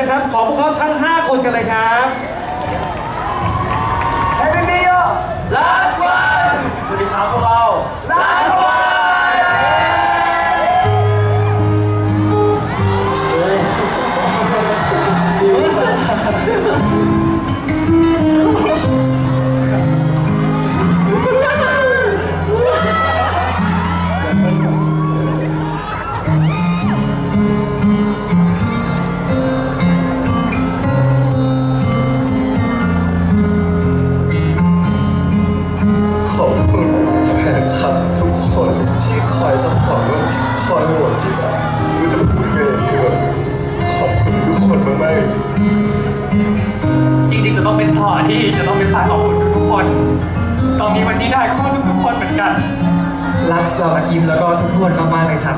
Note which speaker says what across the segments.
Speaker 1: นะครับ ขอพวกเขาทั้ง 5 คนกันเลยครับ
Speaker 2: ที่จะ
Speaker 3: ต้องเป็นฝ่ายขอบคุณทุกๆคน ตอนนี้วันนี้ได้ขอบคุณทุกๆคนเหมือนกัน รักเรากับอิมแล้วก็ทุกคนมากๆเลยครับ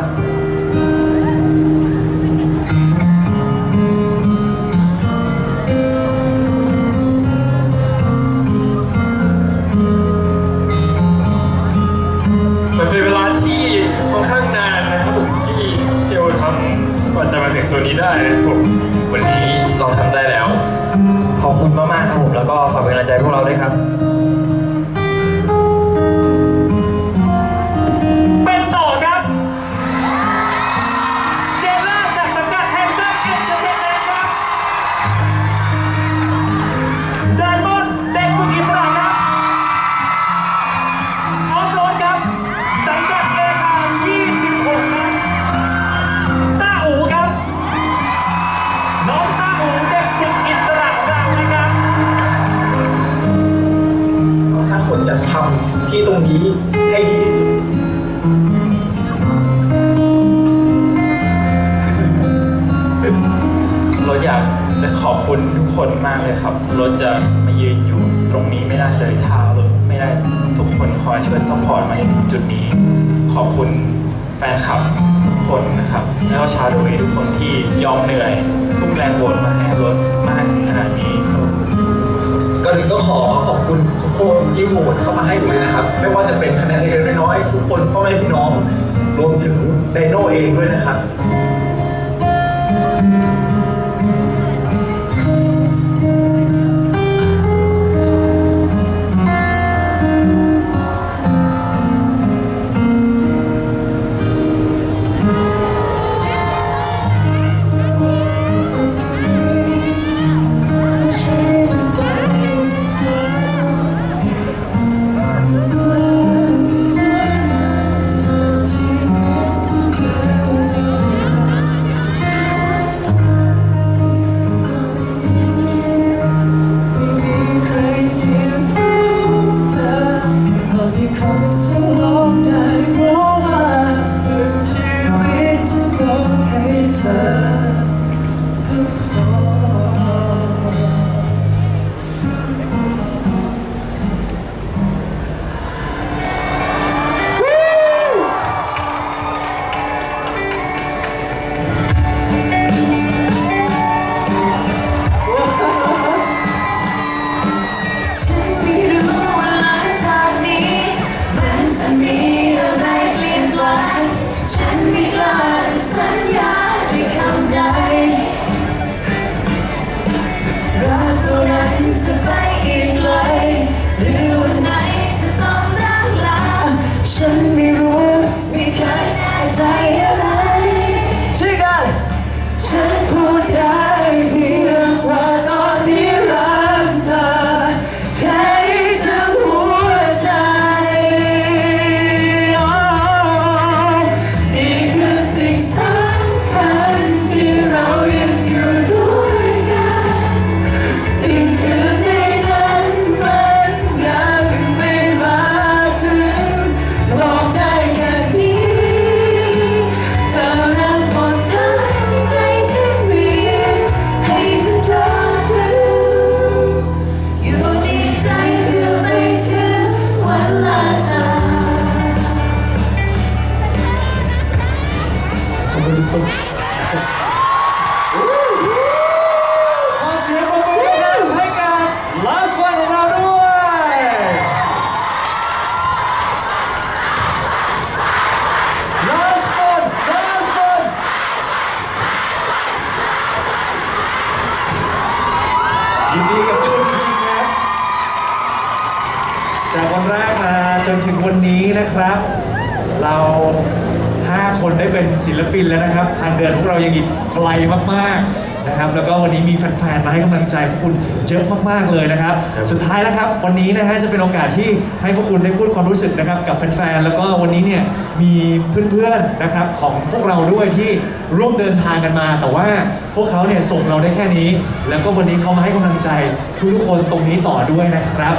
Speaker 4: คุ
Speaker 3: ณมากๆครับผมแล้วก็ฝากเป็นกำลังใจพวกเราด้วยครับ ทำ
Speaker 5: ที่ตรงนี้ให้ดีที่สุด
Speaker 4: เราอยากจะขอบคุณทุกคนมากเลยครับรถจะมายืนอยู่ตรงนี้ไม่ได้เลยถ้ารถไม่ได้ทุกคนคอยช่วยซัพพอร์ตมาถึงจุดนี้ ขอบคุณแฟนคลับทุกคนนะครับ แล้วก็ชาวดูเอทุกคนที่ยอมเหนื่อย ทุ่มแรงโหวตมาให้รถมากถึงขนาดนี้
Speaker 5: ก็ถึงต้องขอ คุณทุกคนที่โหวตเข้ามาให้ด้วยนะครับ ไม่ว่าจะเป็นคะแนนเล็กๆน้อยๆทุกคนพ่อแม่พี่น้อง รวมถึงไดโน่เองด้วยนะครับ
Speaker 6: นถึงวันนี้นะครับ เรา5คนได้เป็นศิลปินแล้วนะครับ ทางเดินพวกเรายังอีกไกลมากๆนะครับ แล้วก็วันนี้มีแฟนๆมาให้กำลังใจพวกคุณเยอะมากๆเลยนะครับ สุดท้ายแล้วครับ วันนี้นะฮะจะเป็นโอกาสที่ให้พวกคุณได้พูดความรู้สึกนะครับ กับแฟนๆแล้วก็วันนี้เนี่ยมีเพื่อนๆนะครับของพวกเราด้วยที่ร่วมเดินทางกันมา แต่ว่าพวกเขาเนี่ยส่งเราได้แค่นี้ แล้วก็วันนี้เขามาให้กำลังใจทุกๆคนตรงนี้ต่อด้วยนะครับ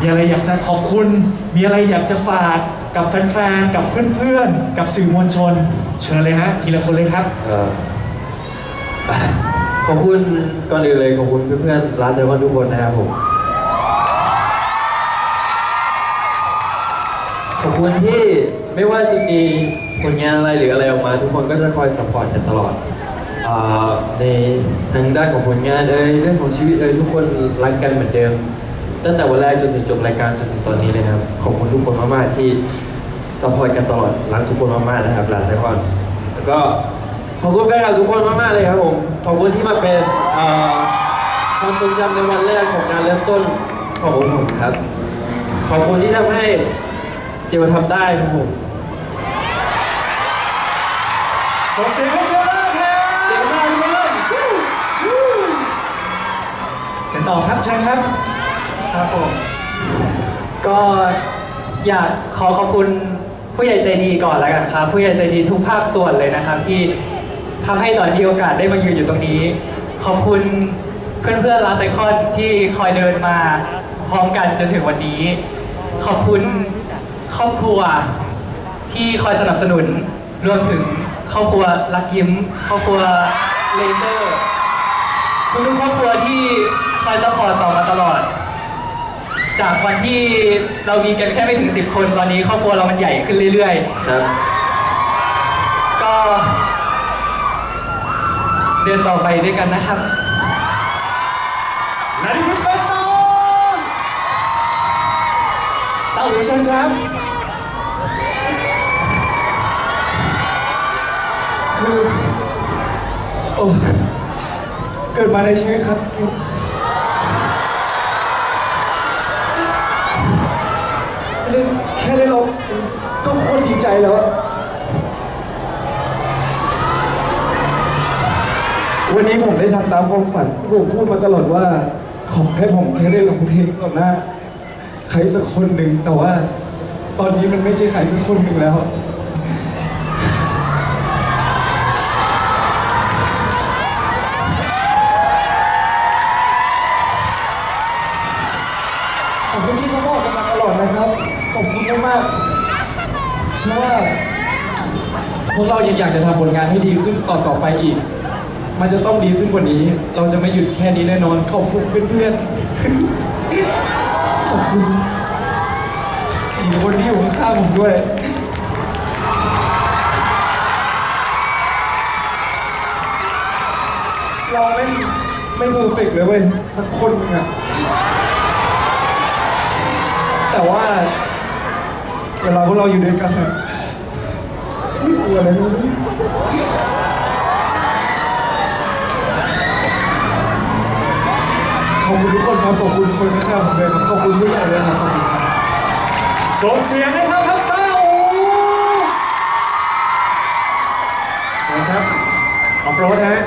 Speaker 6: มีอะไรอยากจะขอบคุณ มีอะไรอยากจะฝากกับแฟนๆ กับเพื่อนๆ กับสื่อมวลชน เชิญเลยฮะ ทีละคนเลยครับ
Speaker 7: เอ่อขอบคุณก่อนอื่นเลยขอบคุณเพื่อนๆร้านเซเว่นทุกคนนะครับผม ขอบคุณที่ไม่ว่าจะมีผลงานอะไรหรืออะไรออกมาทุกคนก็จะคอยสปอร์ตกันตลอดอ่าในทางด้านของผลงานเอ่ยเรื่องของชีวิตเอ่ยทุกคนรักกันเหมือนเดิม ตั้งแต่วันแรกจนถึงจบรายการจนถึงตอนนี้เลยครับขอบคุณทุกคนมากๆที่สปอร์ตกันตลอดรักทุกคนมากๆนะครับลาไซคอนแล้วก็ขอบคุณแฟนคลับทุกคนมากๆเลยครับผมขอบคุณที่มาเป็นความทรงจำในวันแรกของการเริ่มต้นของผมครับ ขอบคุณที่ทำให้เจลทำได้ครับผม
Speaker 6: ส่งเสียงให้เชิญเลยครับ
Speaker 7: เก่งมากทุกคน
Speaker 6: กันต่อครับเชิญครับ
Speaker 3: ครับผม ก็อยากขอขอบคุณผู้ใหญ่ใจดีก่อนแล้วกันครับ ผู้ใหญ่ใจดีทุกภาคส่วนเลยนะครับ ที่ทำให้ตอนมีโอกาสได้มายืนอยู่ตรงนี้ ขอบคุณเพื่อนๆลาไซคอนที่คอยเดินมาพร้อมกันจนถึงวันนี้ ขอบคุณครอบครัวที่คอยสนับสนุนรวมถึงครอบครัวลักยิ้มครอบครัวเลเซอร์ทุกๆครอบครัวที่คอยซัพพอร์ตต่อมาตลอด จากวันที่เรามีกันแค่ไม่ถึง 10 คนตอนนี้ครอบครัวเรามันใหญ่ขึ้นเรื่อย
Speaker 7: ครับ
Speaker 3: ๆ ก็เดินต่อไปด้วยกันนะครับ
Speaker 6: และนี่คือเป็นตองเต้าหรือเชิญครับ
Speaker 8: คือโอ้เกิดมาในชีวิตครับ ใจแล้ว วันนี้ผมได้ทำตามความฝันผมพูดมาตลอดว่า ขอแค่ผมแค่ได้ร้องเพลงต่อหน้า ใครสักคนหนึ่งแต่ว่า ตอนนี้มันไม่ใช่ใครสักคนหนึ่งแล้ว ขอบคุณที่สปอร์ตกันมาตลอดนะครับ ขอบคุณมากๆ เชื่อว่าพวกเรายังอยากจะทำผลงานให้ดีขึ้นต่อต่อไปอีก มันจะต้องดีขึ้นกว่านี้ เราจะไม่หยุดแค่นี้แน่นอน ขอบคุณเพื่อนๆ ขอบคุณสี่คนที่อยู่ข้างๆผมด้วย เราไม่ไม่เพอร์เฟกเลยเว้ย สักคนหนึงอะแต่ว่า เวลาพวกเราอยู่ด้วยกันอะไม่กลัวอะไรเลย ขอบคุณทุกคนครับ ขอบคุณคนข้างๆผมด้วยครับ ขอบคุณผู้ใหญ่ด้วยครับ ขอบคุณครับ
Speaker 6: ส่งเสียงให้เขาครับต้าอูเชิญครับออฟโรดฮะ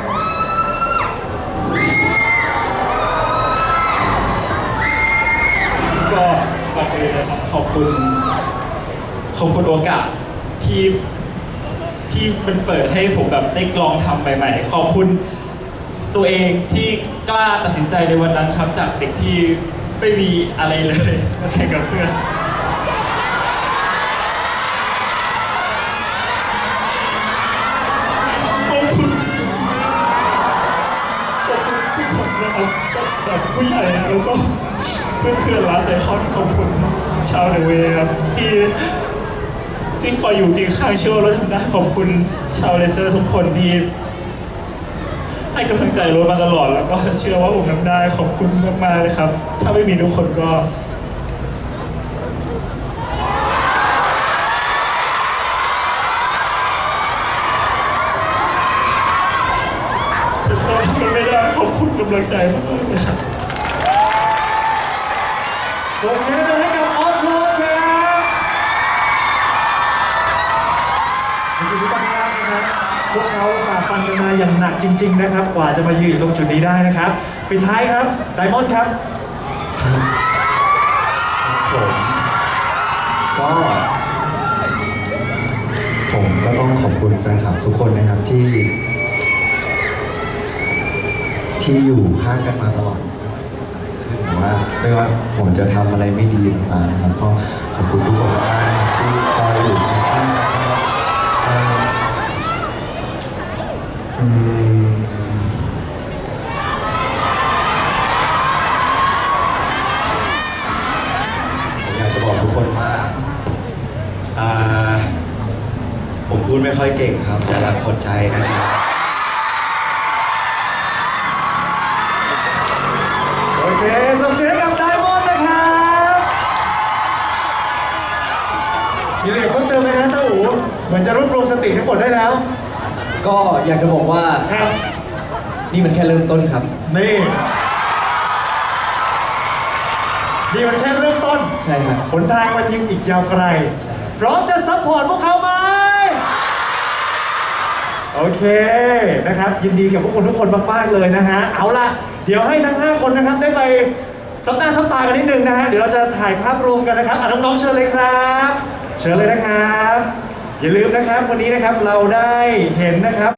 Speaker 4: ก็ก่อนอื่นเลยครับขอบคุณ ขอบคุณโอกาสที่ที่มันเปิดให้ผมแบบได้ลองทำใหม่ ๆ ขอบคุณตัวเองที่กล้าตัดสินใจในวันนั้นครับ จากเด็กที่ไม่มีอะไรเลยมาแข่งกับเพื่อนขอบคุณขอบคุณทุกคนนะครับแบบผู้ใหญ่แล้วก็เพื่อนเพื่อนๆลาไซคอนขอบคุณครับชาวเดอเวย์ครับที่ ที่คอยอยู่เคียงข้างเชื่อว่าราทำได้ขอบคุณชาวเลเซอร์ทุกคนที่ให้กำลังใจรถมาตลอด แล้วก็เชื่อว่าผมทำได้ขอบคุณมากๆเลยครับ ถ้าไม่มีทุกคนก็ผมทำมันไม่ได้ขอบคุณกำลังใจมากเลยครับ
Speaker 6: จริง ๆ นะครับ กว่าจะมายืนอยู่ตรงจุดนี้ได้นะครับ ปิดท้ายครับไดมอนด์ครับ
Speaker 9: ครับครับผมก็ผมก็ต้องขอบคุณแฟนคลับทุกคนนะครับที่ ที่อยู่ข้างกันมาตลอดไม่ว่าจะเกิดอะไรขึ้นหรือว่าไม่ว่าผมจะทำอะไรไม่ดีต่างๆนะครับ ก็ขอบคุณทุกคน
Speaker 6: เหมือนจะรวบรวมสติทั้งหมดได้แล้ว
Speaker 8: ก็อยากจะบอกว่า
Speaker 6: ครับ
Speaker 8: นี่มันแค่เริ่มต้นครับ
Speaker 6: นี่นี่มันแค่เริ่มต้น
Speaker 8: ใช่ครับ
Speaker 6: หนทางมันยังอีกยาวไกลพร้อมจะซัพพอร์ตพวกเขาไหมโอเคนะครับ ยินดีกับพวกคุณทุกคนมากๆเลยนะฮะเอาล่ะ เดี๋ยวให้ทั้ง 5 คนนะครับได้ไปสับหน้าสับตากันนิดนึงนะฮะเดี๋ยวเราจะถ่ายภาพรวมกันนะครับอะน้องๆเชิญเลยครับ เชิญเลยนะครับ อย่าลืมนะครับวันนี้นะครับเราได้เห็นนะครับ